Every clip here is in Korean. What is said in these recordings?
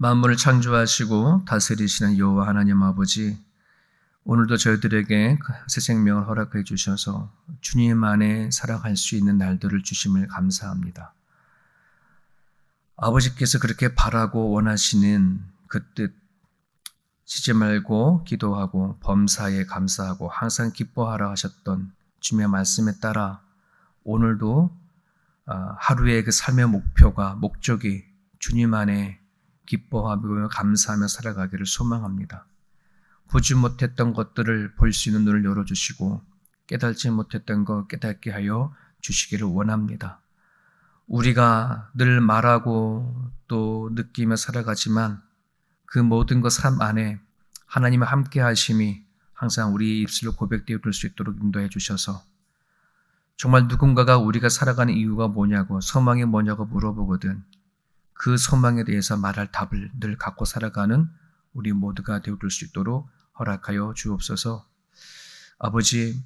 만물을 창조하시고 다스리시는 여호와 하나님 아버지 오늘도 저희들에게 새 생명을 허락해 주셔서 주님 안에 살아갈 수 있는 날들을 주심을 감사합니다. 아버지께서 그렇게 바라고 원하시는 그뜻 쉬지 말고 기도하고 범사에 감사하고 항상 기뻐하라 하셨던 주님의 말씀에 따라 오늘도 아, 하루의 그 삶의 목표가 목적이 주님 안에 기뻐하며 감사하며 살아가기를 소망합니다. 보지 못했던 것들을 볼 수 있는 눈을 열어주시고 깨달지 못했던 것 깨닫게 하여 주시기를 원합니다. 우리가 늘 말하고 또 느끼며 살아가지만 그 모든 것 삶 안에 하나님의 함께 하심이 항상 우리 입술로 고백되어 줄수 있도록 인도해 주셔서 정말 누군가가 우리가 살아가는 이유가 뭐냐고 소망이 뭐냐고 물어보거든 그 소망에 대해서 말할 답을 늘 갖고 살아가는 우리 모두가 되어 줄 수 있도록 허락하여 주옵소서. 아버지,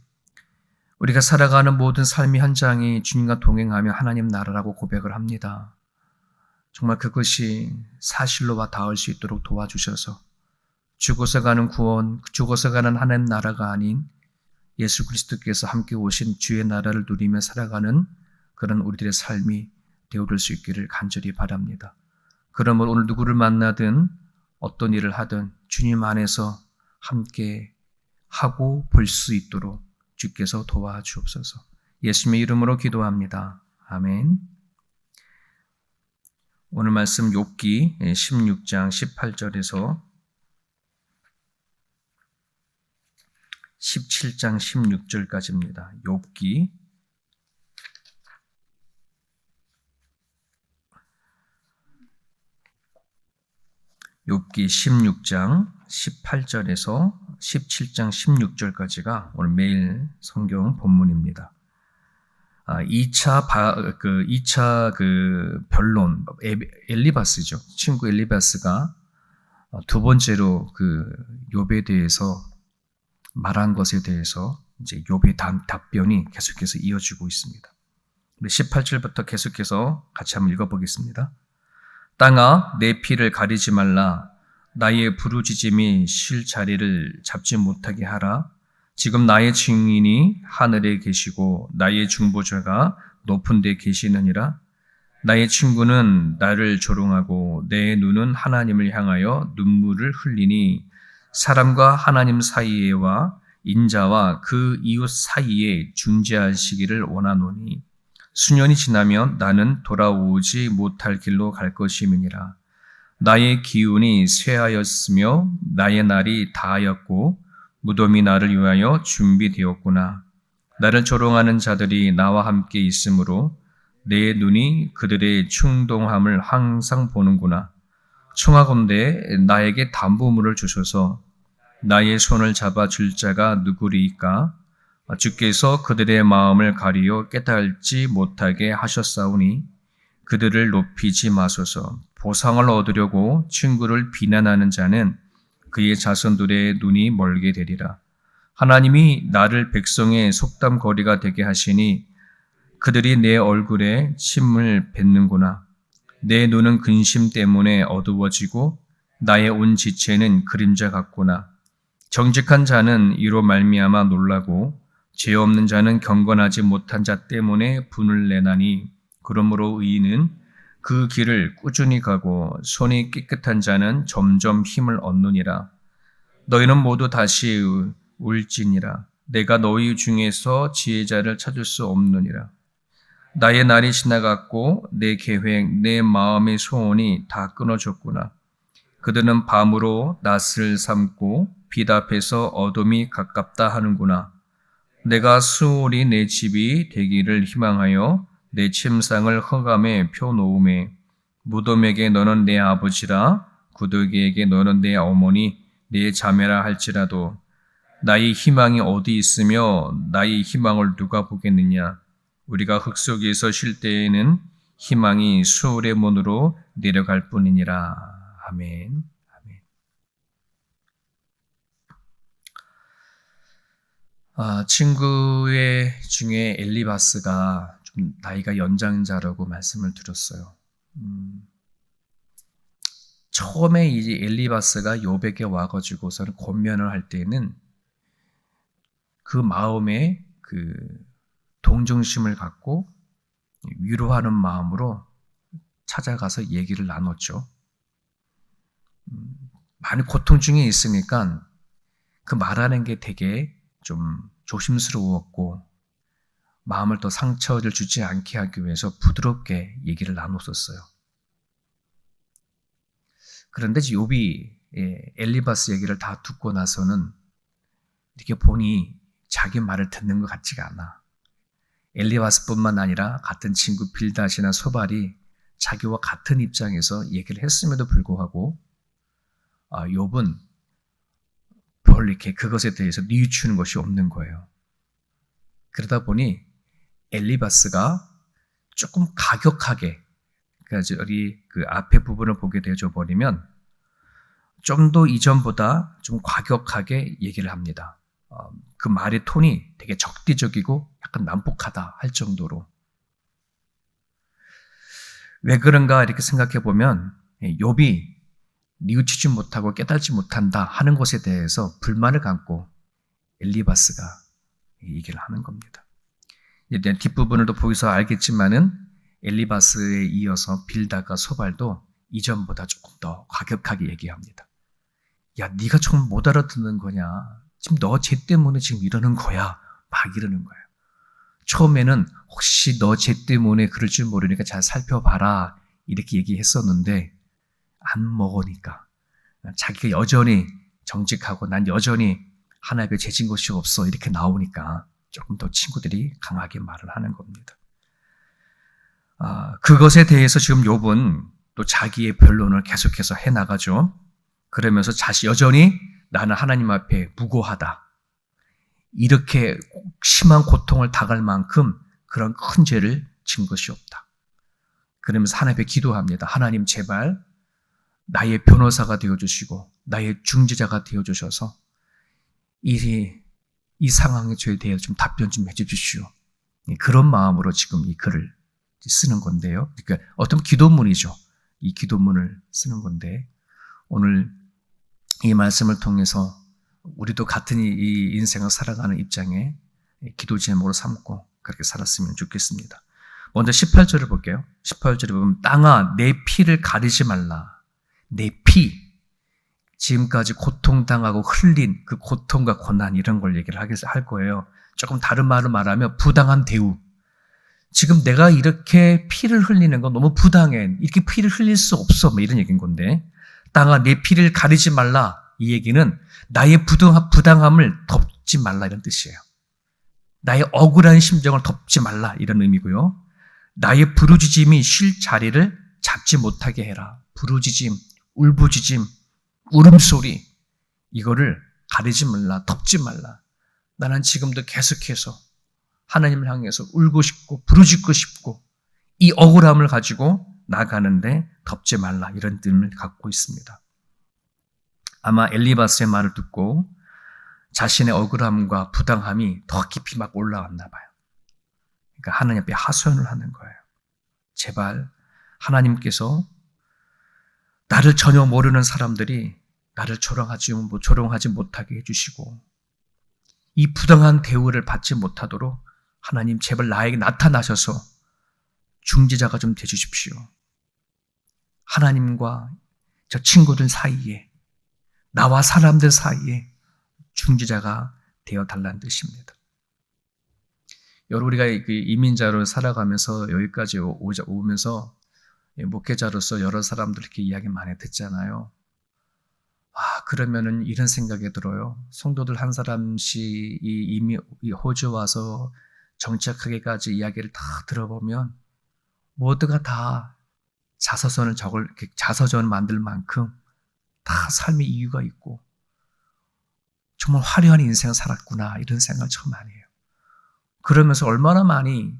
우리가 살아가는 모든 삶의 현장이 주님과 동행하며 하나님 나라라고 고백을 합니다. 정말 그것이 사실로와 닿을 수 있도록 도와주셔서 죽어서 가는 구원, 죽어서 가는 하나님 나라가 아닌 예수 그리스도께서 함께 오신 주의 나라를 누리며 살아가는 그런 우리들의 삶이 되어줄 수 있기를 간절히 바랍니다. 그러면 오늘 누구를 만나든 어떤 일을 하든 주님 안에서 함께 하고 볼 수 있도록 주께서 도와주옵소서. 예수님의 이름으로 기도합니다. 아멘. 오늘 말씀 욥기 16장 18절에서 17장 16절까지입니다. 욥기 욥기 16장 18절에서 17장 16절까지가 오늘 매일 성경 본문입니다. 아, 2차 바, 그 2차 그 변론 엘리바스죠. 친구 엘리바스가 두 번째로 그 욥에 대해서 말한 것에 대해서 이제 욥의 답변이 계속해서 이어지고 있습니다. 18절부터 계속해서 같이 한번 읽어보겠습니다. 땅아 내 피를 가리지 말라. 나의 부르짖음이 쉴 자리를 잡지 못하게 하라. 지금 나의 증인이 하늘에 계시고 나의 중보자가 높은 데 계시느니라. 나의 친구는 나를 조롱하고 내 눈은 하나님을 향하여 눈물을 흘리니 사람과 하나님 사이에와 인자와 그 이웃 사이에 중재하시기를 원하노니 수년이 지나면 나는 돌아오지 못할 길로 갈 것임이니라. 나의 기운이 쇠하였으며 나의 날이 다하였고 무덤이 나를 위하여 준비되었구나. 나를 조롱하는 자들이 나와 함께 있으므로 내 눈이 그들의 충동함을 항상 보는구나. 청하건대 나에게 담보물을 주셔서 나의 손을 잡아 줄 자가 누구리이까? 주께서 그들의 마음을 가리어 깨달지 못하게 하셨사오니 그들을 높이지 마소서. 보상을 얻으려고 친구를 비난하는 자는 그의 자손들의 눈이 멀게 되리라. 하나님이 나를 백성의 속담거리가 되게 하시니 그들이 내 얼굴에 침을 뱉는구나. 내 눈은 근심 때문에 어두워지고 나의 온 지체는 그림자 같구나. 정직한 자는 이로 말미암아 놀라고 죄 없는 자는 경건하지 못한 자 때문에 분을 내나니 그러므로 의인은 그 길을 꾸준히 가고 손이 깨끗한 자는 점점 힘을 얻느니라. 너희는 모두 다시 울지니라. 내가 너희 중에서 지혜자를 찾을 수 없느니라. 나의 날이 지나갔고 내 계획, 내 마음의 소원이 다 끊어졌구나. 그들은 밤으로 낯을 삼고 빛 앞에서 어둠이 가깝다 하는구나. 내가 수월이 내 집이 되기를 희망하여 내 침상을 허감에 펴놓음에 무덤에게 너는 내 아버지라 구더기에게 너는 내 어머니 내 자매라 할지라도 나의 희망이 어디 있으며 나의 희망을 누가 보겠느냐 우리가 흙 속에서 쉴 때에는 희망이 수월의 문으로 내려갈 뿐이니라 아멘. 아, 친구의 중에 엘리바스가 좀 나이가 연장자라고 말씀을 드렸어요. 음, 처음에 이 엘리바스가 요백에 와가지고서는 권면을 할 때는 그 마음에 그 동정심을 갖고 위로하는 마음으로 찾아가서 얘기를 나눴죠. 음, 많이 고통 중에 있으니까 그 말하는 게 되게 좀 조심스러웠고 마음을 더 상처를 주지 않게 하기 위해서 부드럽게 얘기를 나눴었어요. 그런데 요비 예, 엘리바스 얘기를 다 듣고 나서는 이렇게 보니 자기 말을 듣는 것 같지가 않아. 엘리바스뿐만 아니라 같은 친구 빌다시나 소발이 자기와 같은 입장에서 얘기를 했음에도 불구하고 아, 욥은 별 이렇게 그것에 대해서 뉘우치는 것이 없는 거예요. 그러다 보니 엘리바스가 조금 가격하게 그러니까 우리 그 앞에 부분을 보게 되어 버리면 좀 더 이전보다 좀 과격하게 얘기를 합니다. 어, 그 말의 톤이 되게 적대적이고 약간 난폭하다 할 정도로 왜 그런가 이렇게 생각해 보면 욥이 뉘우치지 못하고 깨달지 못한다 하는 것에 대해서 불만을 갖고 엘리바스가 얘기를 하는 겁니다. 뒷부분을 또 보기서 알겠지만은 엘리바스에 이어서 빌다가 소발도 이전보다 조금 더 과격하게 얘기합니다. 야, 네가 정말 못 알아듣는 거냐? 지금 너쟤 때문에 지금 이러는 거야. 막 이러는 거예요. 처음에는 혹시 너쟤 때문에 그럴 줄 모르니까 잘 살펴봐라. 이렇게 얘기했었는데 안 먹으니까 자기가 여전히 정직하고 난 여전히 하나님께 재진 것이 없어 이렇게 나오니까 조금 더 친구들이 강하게 말을 하는 겁니다. 아, 그것에 대해서 지금 욥은 또 자기의 변론을 계속해서 해 나가죠. 그러면서 자신 여전히 나는 하나님 앞에 무고하다. 이렇게 심한 고통을 당할 만큼 그런 큰 죄를 진 것이 없다. 그러면서 하나님께 기도합니다. 하나님 제발 나의 변호사가 되어 주시고 나의 중재자가 되어 주셔서 이, 이 상황의 죄에 대해 좀 답변 좀 해주십시오. 그런 마음으로 지금 이 글을 쓰는 건데요. 그러니까 어떤 기도문이죠. 이 기도문을 쓰는 건데 오늘 이 말씀을 통해서 우리도 같은 이 인생을 살아가는 입장에 기도 제목으로 삼고 그렇게 살았으면 좋겠습니다. 먼저 18절을 볼게요. 18절에 보면 땅아 내 피를 가리지 말라. 내 피. 지금까지 고통당하고 흘린 그 고통과 고난 이런 걸 얘기를 할 거예요. 조금 다른 말로 말하면 부당한 대우. 지금 내가 이렇게 피를 흘리는 건 너무 부당해. 이렇게 피를 흘릴 수 없어. 뭐 이런 얘기인 건데. 땅아, 내 피를 가리지 말라. 이 얘기는 나의 부당함을 덮지 말라. 이런 뜻이에요. 나의 억울한 심정을 덮지 말라. 이런 의미고요. 나의 부르짖음이 쉴 자리를 잡지 못하게 해라. 부르짖음, 울부짖음, 울음소리. 이거를 가리지 말라. 덮지 말라. 나는 지금도 계속해서 하나님을 향해서 울고 싶고 부르짖고 싶고 이 억울함을 가지고 나가는데 덮지 말라 이런 뜻을 갖고 있습니다. 아마 엘리바스의 말을 듣고 자신의 억울함과 부당함이 더 깊이 막 올라왔나 봐요. 그러니까 하나님 앞에 하소연을 하는 거예요. 제발 하나님께서 나를 전혀 모르는 사람들이 나를 조롱하지, 뭐 조롱하지 못하게 해주시고 이 부당한 대우를 받지 못하도록 하나님 제발 나에게 나타나셔서 중재자가 좀 되주십시오. 하나님과 저 친구들 사이에 나와 사람들 사이에 중재자가 되어 달라는 뜻입니다. 여러분 우리가 그 이민자로 살아가면서 여기까지 오자 오면서 목회자로서 여러 사람들 이렇게 이야기 많이 듣잖아요. 아 그러면은 이런 생각이 들어요. 성도들 한 사람씩 이 이미 호주 와서 정착하기까지 이야기를 다 들어보면 모두가 다 자서전을 적을 자서전 만들 만큼 다 삶의 이유가 있고 정말 화려한 인생을 살았구나 이런 생각을 처음 많이 해요. 그러면서 얼마나 많이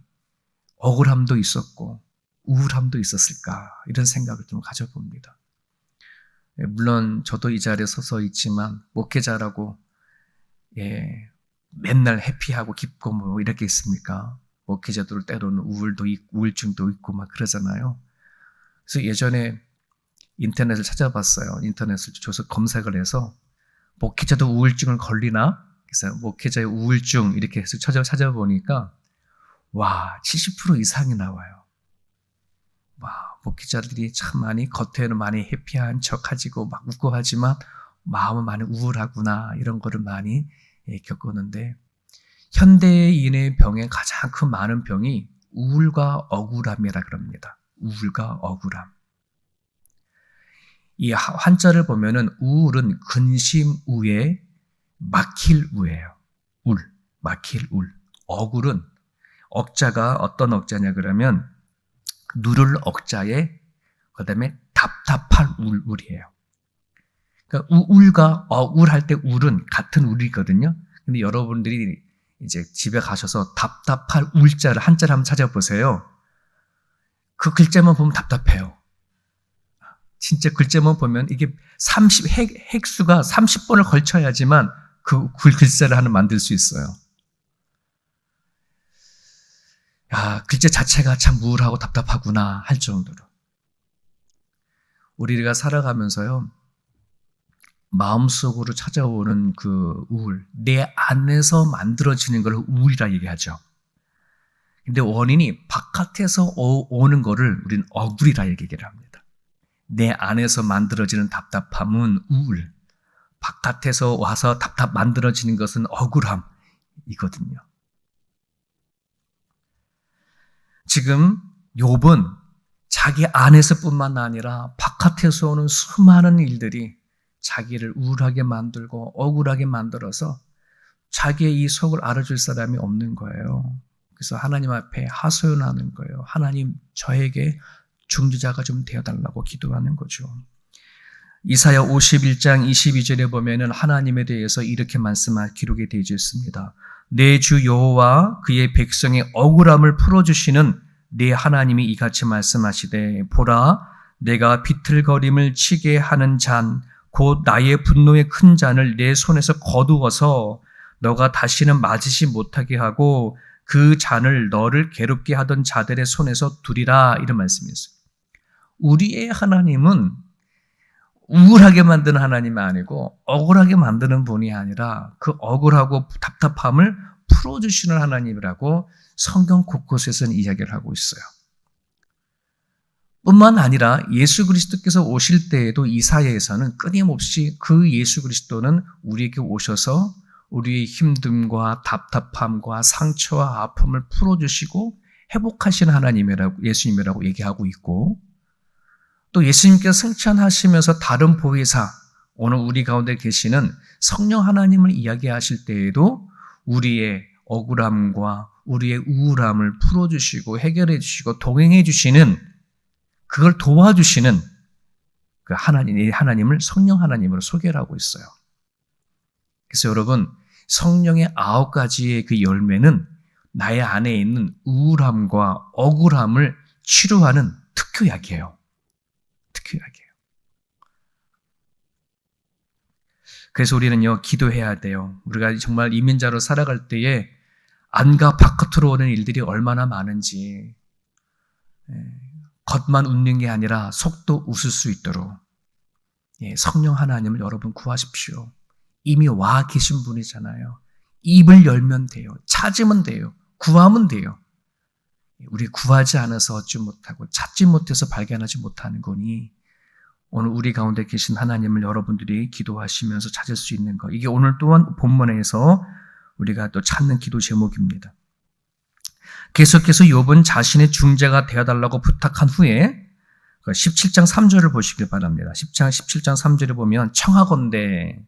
억울함도 있었고 우울함도 있었을까 이런 생각을 좀 가져봅니다. 예, 물론 저도 이 자리에 서서 있지만 목회자라고 예, 맨날 해피하고 기쁘고 뭐 이렇게 있습니까? 목회자들 때로는 우울도 있고 우울증도 있고 막 그러잖아요. 그래서 예전에 인터넷을 찾아봤어요. 인터넷을 줘서 검색을 해서 목회자도 우울증을 걸리나? 그래서 목회자의 우울증 이렇게 해서 찾아 찾아보니까 와, 70% 이상이 나와요. 와, 목회자들이 참 많이 겉에는 많이 해피한 척 가지고 막 웃고 하지만 마음은 많이 우울하구나 이런 거를 많이 예, 겪었는데 현대인의 병의 가장 큰 많은 병이 우울과 억울함이라 그럽니다. 우울과 억울함. 이 한자를 보면은 우울은 근심 우에 막힐 우예요. 울, 막힐 울. 억울은 억자가 어떤 억자냐 그러면 누를 억자에 그다음에 답답할 울, 울이에요. 그러니까 우울과 억울할 때 울은 같은 울이거든요. 근데 여러분들이 이제 집에 가셔서 답답할 울자를 한자를 한번 찾아보세요. 그 글자만 보면 답답해요. 진짜 글자만 보면 이게 30, 핵, 핵수가 30번을 걸쳐야지만 그 글자를 하나 만들 수 있어요. 야, 글자 자체가 참 우울하고 답답하구나 할 정도로. 우리가 살아가면서요, 마음속으로 찾아오는 그 우울, 내 안에서 만들어지는 걸 우울이라 얘기하죠. 근데 원인이 바깥에서 오는 거를 우리는 억울이라 얘기를 합니다. 내 안에서 만들어지는 답답함은 우울, 바깥에서 와서 답답 만들어지는 것은 억울함이거든요. 지금 욥은 자기 안에서뿐만 아니라 바깥에서 오는 수많은 일들이 자기를 우울하게 만들고 억울하게 만들어서 자기의 이 속을 알아줄 사람이 없는 거예요. 그래서 하나님 앞에 하소연하는 거예요. 하나님 저에게 중지자가 좀 되어달라고 기도하는 거죠. 이사야 51장 22절에 보면은 하나님에 대해서 이렇게 말씀할 기록이 되어 있습니다. 내 주 여호와 그의 백성의 억울함을 풀어주시는 내 하나님이 이같이 말씀하시되 보라 내가 비틀거림을 치게 하는 잔 곧 나의 분노의 큰 잔을 내 손에서 거두어서 너가 다시는 맞으시 못하게 하고 그 잔을 너를 괴롭게 하던 자들의 손에서 두리라 이런 말씀이었어요. 우리의 하나님은 우울하게 만드는 하나님이 아니고 억울하게 만드는 분이 아니라 그 억울하고 답답함을 풀어주시는 하나님이라고 성경 곳곳에서는 이야기를 하고 있어요. 뿐만 아니라 예수 그리스도께서 오실 때에도 이사야에서는 끊임없이 그 예수 그리스도는 우리에게 오셔서 우리의 힘듦과 답답함과 상처와 아픔을 풀어주시고 회복하시는 하나님이라고 예수님이라고 얘기하고 있고 또 예수님께서 승천하시면서 다른 보혜사 오늘 우리 가운데 계시는 성령 하나님을 이야기하실 때에도 우리의 억울함과 우리의 우울함을 풀어주시고 해결해 주시고 동행해 주시는 그걸 도와주시는 그 하나님, 하나님을 성령 하나님으로 소개를 하고 있어요. 그래서 여러분, 성령의 아홉 가지의 그 열매는 나의 안에 있는 우울함과 억울함을 치료하는 특효약이에요. 특효약이에요. 그래서 우리는요, 기도해야 돼요. 우리가 정말 이민자로 살아갈 때에 안과 바깥으로 오는 일들이 얼마나 많은지, 예, 겉만 웃는 게 아니라 속도 웃을 수 있도록, 예, 성령 하나님을 여러분 구하십시오. 이미 와 계신 분이잖아요. 입을 열면 돼요. 찾으면 돼요. 구하면 돼요. 우리 구하지 않아서 얻지 못하고 찾지 못해서 발견하지 못하는 거니 오늘 우리 가운데 계신 하나님을 여러분들이 기도하시면서 찾을 수 있는 것. 이게 오늘 또한 본문에서 우리가 또 찾는 기도 제목입니다. 계속해서 욥은 자신의 중재가 되어달라고 부탁한 후에 17장 그 3절을 보시길 바랍니다. 10장 17장 3절에 보면 청하건대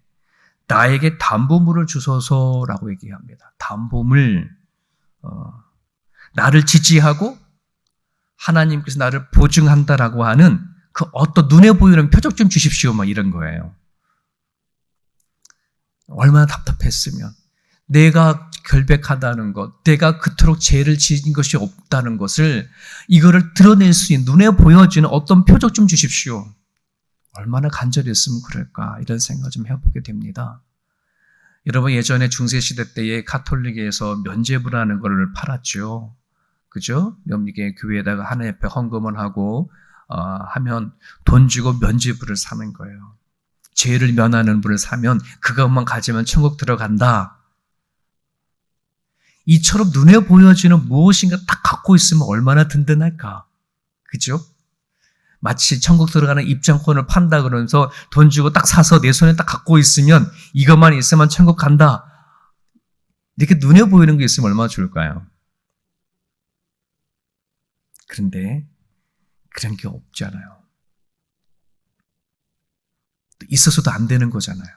나에게 담보물을 주소서라고 얘기합니다. 담보물 어, 나를 지지하고 하나님께서 나를 보증한다라고 하는 그 어떤 눈에 보이는 표적 좀 주십시오. 막 이런 거예요. 얼마나 답답했으면 내가 결백하다는 것, 내가 그토록 죄를 지은 것이 없다는 것을 이거를 드러낼 수 있는 눈에 보여지는 어떤 표적 좀 주십시오. 얼마나 간절했으면 그럴까 이런 생각 좀 해보게 됩니다. 여러분 예전에 중세 시대 때에 카톨릭에서 면죄부라는 걸 팔았죠. 그죠? 이게 교회에다가 하나님 앞에 헌금을 하고 어, 하면 돈 주고 면죄부를 사는 거예요. 죄를 면하는 분을 사면 그것만 가지면 천국 들어간다. 이처럼 눈에 보여지는 무엇인가 딱 갖고 있으면 얼마나 든든할까. 그죠? 마치 천국 들어가는 입장권을 판다 그러면서 돈 주고 딱 사서 내 손에 딱 갖고 있으면 이것만 있으면 천국 간다. 이렇게 눈에 보이는 게 있으면 얼마나 좋을까요? 그런데 그런 게 없잖아요. 있어서도 안 되는 거잖아요.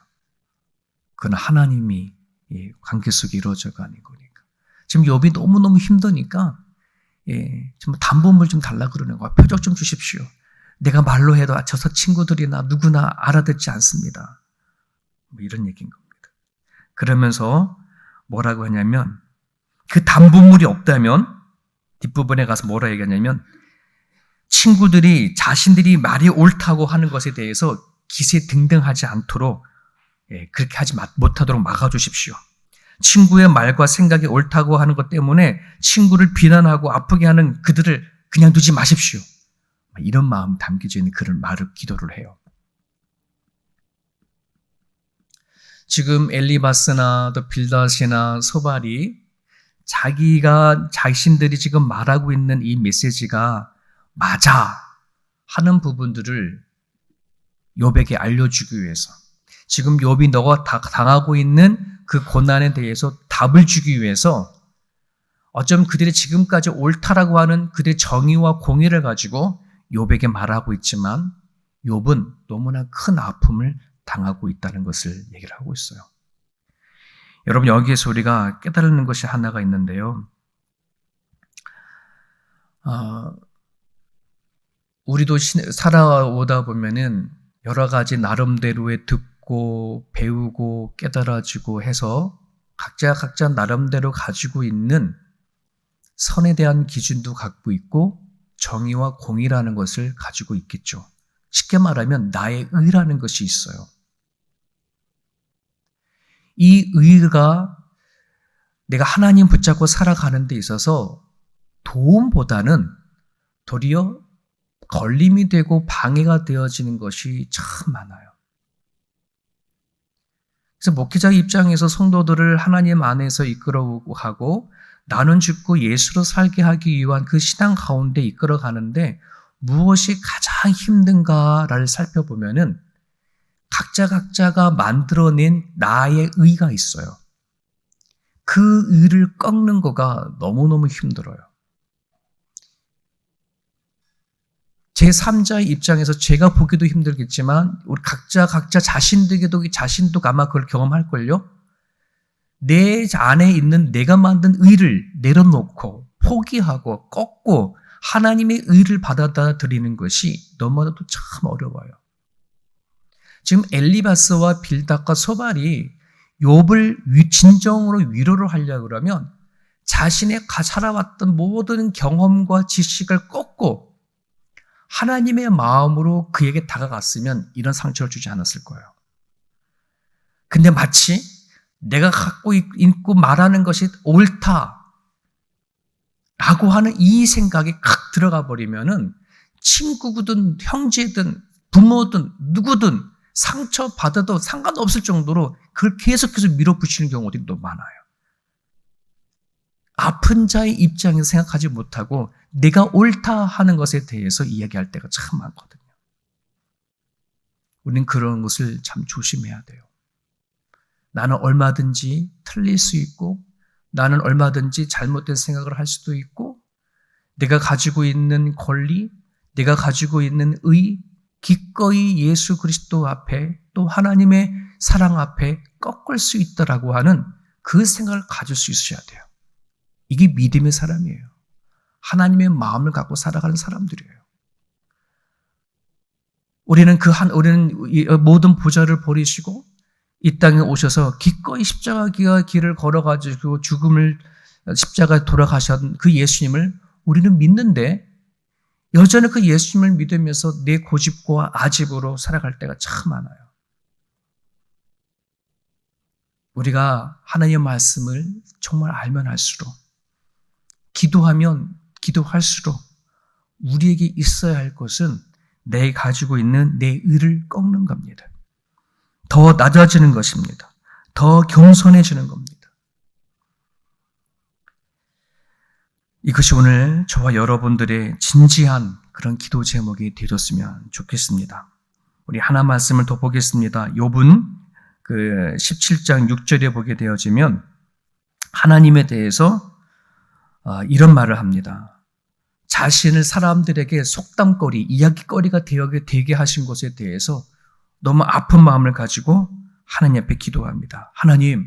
그건 하나님이 관계 속에 이루어져 가는 거니까. 지금 욥이 너무너무 힘드니까 예, 좀 담보물 좀 달라 그러는 거야. 표적 좀 주십시오. 내가 말로 해도 저서 친구들이나 누구나 알아듣지 않습니다. 뭐 이런 얘기인 겁니다. 그러면서 뭐라고 하냐면 그 담보물이 없다면 뒷부분에 가서 뭐라 얘기하냐면 친구들이 자신들이 말이 옳다고 하는 것에 대해서 기세 등등하지 않도록 예, 그렇게 하지 못하도록 막아주십시오. 친구의 말과 생각이 옳다고 하는 것 때문에 친구를 비난하고 아프게 하는 그들을 그냥 두지 마십시오. 이런 마음 담겨져 있는 그런 말을 기도를 해요. 지금 엘리바스나 또 빌닷이나 소발이 자기가 자신들이 지금 말하고 있는 이 메시지가 맞아 하는 부분들을 욥에게 알려주기 위해서 지금 욥이 너가 당하고 있는 그 고난에 대해서 답을 주기 위해서 어쩜 그들이 지금까지 옳다라고 하는 그들의 정의와 공의를 가지고 욥에게 말하고 있지만 욥은 너무나 큰 아픔을 당하고 있다는 것을 얘기를 하고 있어요. 여러분 여기에서 우리가 깨달는 것이 하나가 있는데요. 어, 우리도 살아오다 보면은 여러 가지 나름대로의 듣고 배우고 깨달아지고 해서 각자 각자 나름대로 가지고 있는 선에 대한 기준도 갖고 있고 정의와 공의라는 것을 가지고 있겠죠. 쉽게 말하면 나의 의라는 것이 있어요. 이 의가 내가 하나님 붙잡고 살아가는 데 있어서 도움보다는 도리어 걸림이 되고 방해가 되어지는 것이 참 많아요. 그래서 목회자 입장에서 성도들을 하나님 안에서 이끌어오고 하고 나는 죽고 예수로 살게 하기 위한 그 신앙 가운데 이끌어 가는데 무엇이 가장 힘든가를 살펴보면은 각자 각자가 만들어낸 나의 의가 있어요. 그 의를 꺾는 거가 너무너무 힘들어요. 제3자의 입장에서 제가 보기도 힘들겠지만 우리 각자 각자 자신들에게도 자신도 아마 그걸 경험할걸요. 내 안에 있는 내가 만든 의를 내려놓고 포기하고 꺾고 하나님의 의를 받아들이는 것이 너무나도 참 어려워요. 지금 엘리바스와 빌닥과 소발이 욥을 진정으로 위로를 하려고 그러면 자신의 살아왔던 모든 경험과 지식을 꺾고 하나님의 마음으로 그에게 다가갔으면 이런 상처를 주지 않았을 거예요. 근데 마치 내가 갖고 있고 말하는 것이 옳다. 라고 하는 이 생각이 칵 들어가 버리면은 친구든 형제든 부모든 누구든 상처 받아도 상관없을 정도로 그걸 계속해서 밀어붙이는 경우들이 많아요. 아픈 자의 입장에서 생각하지 못하고 내가 옳다 하는 것에 대해서 이야기할 때가 참 많거든요. 우리는 그런 것을 참 조심해야 돼요. 나는 얼마든지 틀릴 수 있고, 나는 얼마든지 잘못된 생각을 할 수도 있고, 내가 가지고 있는 권리, 내가 가지고 있는 의, 기꺼이 예수 그리스도 앞에 또 하나님의 사랑 앞에 꺾을 수 있다라고 하는 그 생각을 가질 수 있어야 돼요. 이게 믿음의 사람이에요. 하나님의 마음을 갖고 살아가는 사람들이에요. 우리는 그 한, 우리는 모든 보좌를 버리시고 이 땅에 오셔서 기꺼이 십자가 길을 걸어가지고 죽음을 십자가에 돌아가신 그 예수님을 우리는 믿는데 여전히 그 예수님을 믿으면서 내 고집과 아집으로 살아갈 때가 참 많아요. 우리가 하나님의 말씀을 정말 알면 알수록 기도하면 기도할수록 우리에게 있어야 할 것은 내 가지고 있는 내 의를 꺾는 겁니다. 더 낮아지는 것입니다. 더 겸손해지는 겁니다. 이것이 오늘 저와 여러분들의 진지한 그런 기도 제목이 되었으면 좋겠습니다. 우리 하나 말씀을 더 보겠습니다. 욥은 그 17장 6절에 보게 되어지면 하나님에 대해서 아, 이런 말을 합니다. 자신을 사람들에게 속담거리, 이야기거리가 되게 하신 것에 대해서 너무 아픈 마음을 가지고 하나님 앞에 기도합니다. 하나님,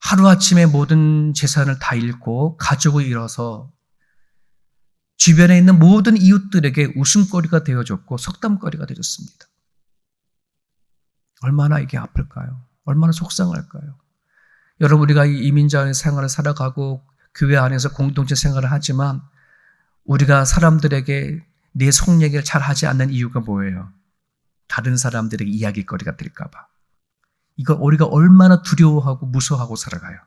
하루아침에 모든 재산을 다 잃고 가족을 잃어서 주변에 있는 모든 이웃들에게 웃음거리가 되어줬고 속담거리가 되어줬습니다. 얼마나 이게 아플까요? 얼마나 속상할까요? 여러분 우리가 이민자 생활을 살아가고 교회 안에서 공동체 생활을 하지만 우리가 사람들에게 내 속 얘기를 잘 하지 않는 이유가 뭐예요? 다른 사람들에게 이야기거리가 될까봐. 이걸 우리가 얼마나 두려워하고 무서워하고 살아가요.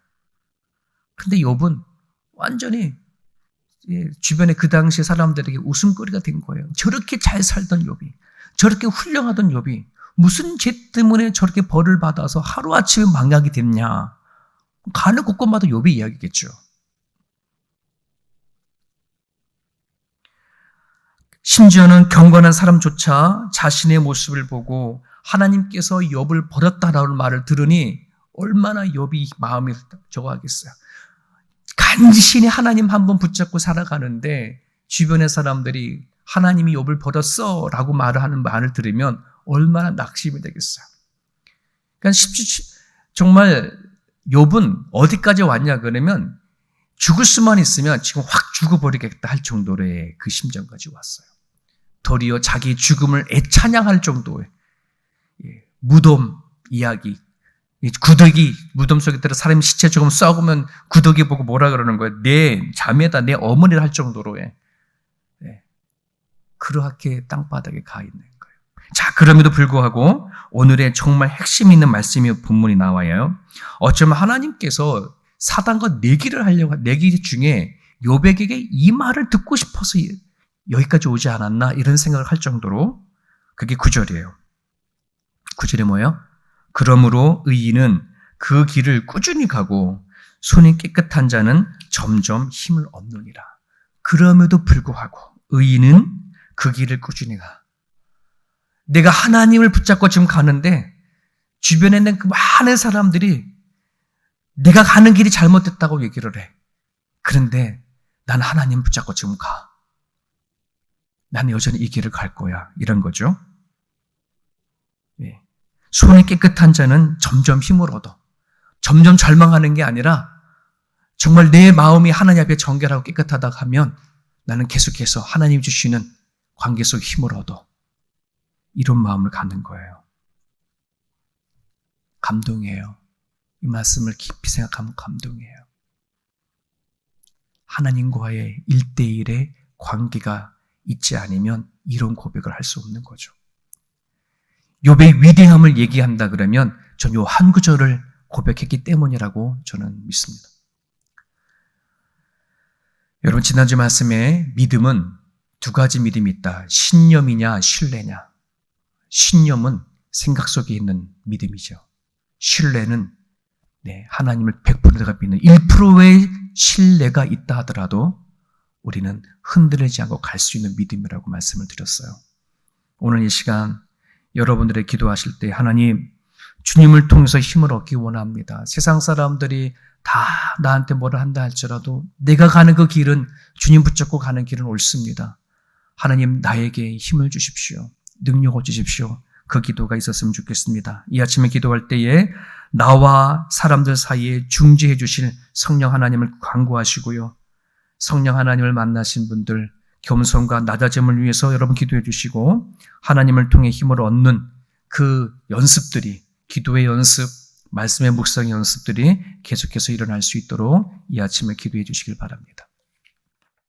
근데 욥은 완전히 예, 주변에 그 당시 사람들에게 웃음거리가 된 거예요. 저렇게 잘 살던 욥이, 저렇게 훌륭하던 욥이 무슨 죄 때문에 저렇게 벌을 받아서 하루아침에 망각이 됐냐. 가는 곳곳마다 욥의 이야기겠죠. 심지어는 경건한 사람조차 자신의 모습을 보고 하나님께서 욥을 버렸다라는 말을 들으니 얼마나 욥이 마음이 저하겠어요. 간신히 하나님 한 번 붙잡고 살아가는데 주변의 사람들이 하나님이 욥을 버렸어라고 말을 하는 말을 들으면 얼마나 낙심이 되겠어요. 그러니까 정말 욥은 어디까지 왔냐 그러면 죽을 수만 있으면 지금 확 죽어버리겠다 할 정도의 그 심정까지 왔어요. 도리어 자기 죽음을 애찬양할 정도의 예, 무덤 이야기, 구덕이 무덤 속에 들어 사람 시체 조금 썩으면 구덕이 보고 뭐라 그러는 거예요? 내 자매다, 내 어머니를 할 정도로의 예, 그렇게 땅바닥에 가 있는 거예요. 자, 그럼에도 불구하고 오늘의 정말 핵심 있는 말씀이 본문이 나와요. 어쩌면 하나님께서 사단과 내기를 하려고 내기 중에 요백에게 이 말을 듣고 싶어서 여기까지 오지 않았나 이런 생각을 할 정도로 그게 구절이에요. 구절이 뭐예요? 그러므로 의인은 그 길을 꾸준히 가고 손이 깨끗한 자는 점점 힘을 얻느니라. 그럼에도 불구하고 의인은 그 길을 꾸준히 가. 내가 하나님을 붙잡고 지금 가는데 주변에 있는 그 많은 사람들이 내가 가는 길이 잘못됐다고 얘기를 해. 그런데 난 하나님 붙잡고 지금 가. 나는 여전히 이 길을 갈 거야. 이런 거죠. 예. 손이 깨끗한 자는 점점 힘을 얻어. 점점 절망하는 게 아니라 정말 내 마음이 하나님 앞에 정결하고 깨끗하다 하면 나는 계속해서 하나님 주시는 관계 속 힘을 얻어. 이런 마음을 갖는 거예요. 감동이에요. 이 말씀을 깊이 생각하면 감동이에요. 하나님과의 일대일의 관계가 있지 않으면 이런 고백을 할 수 없는 거죠. 욥의 위대함을 얘기한다 그러면 전 요 한 구절을 고백했기 때문이라고 저는 믿습니다. 여러분 지난주 말씀에 믿음은 두 가지 믿음이 있다. 신념이냐 신뢰냐. 신념은 생각 속에 있는 믿음이죠. 신뢰는 네, 하나님을 100%가 믿는 1%의 신뢰가 있다 하더라도 우리는 흔들리지 않고 갈 수 있는 믿음이라고 말씀을 드렸어요. 오늘 이 시간 여러분들의 기도하실 때 하나님 주님을 통해서 힘을 얻기 원합니다. 세상 사람들이 다 나한테 뭐를 한다 할지라도 내가 가는 그 길은 주님 붙잡고 가는 길은 옳습니다. 하나님 나에게 힘을 주십시오. 능력을 주십시오. 그 기도가 있었으면 좋겠습니다. 이 아침에 기도할 때에 나와 사람들 사이에 중재해 주실 성령 하나님을 광고하시고요. 성령 하나님을 만나신 분들 겸손과 낮아짐을 위해서 여러분 기도해 주시고 하나님을 통해 힘을 얻는 그 연습들이 기도의 연습, 말씀의 묵상의 연습들이 계속해서 일어날 수 있도록 이 아침에 기도해 주시길 바랍니다.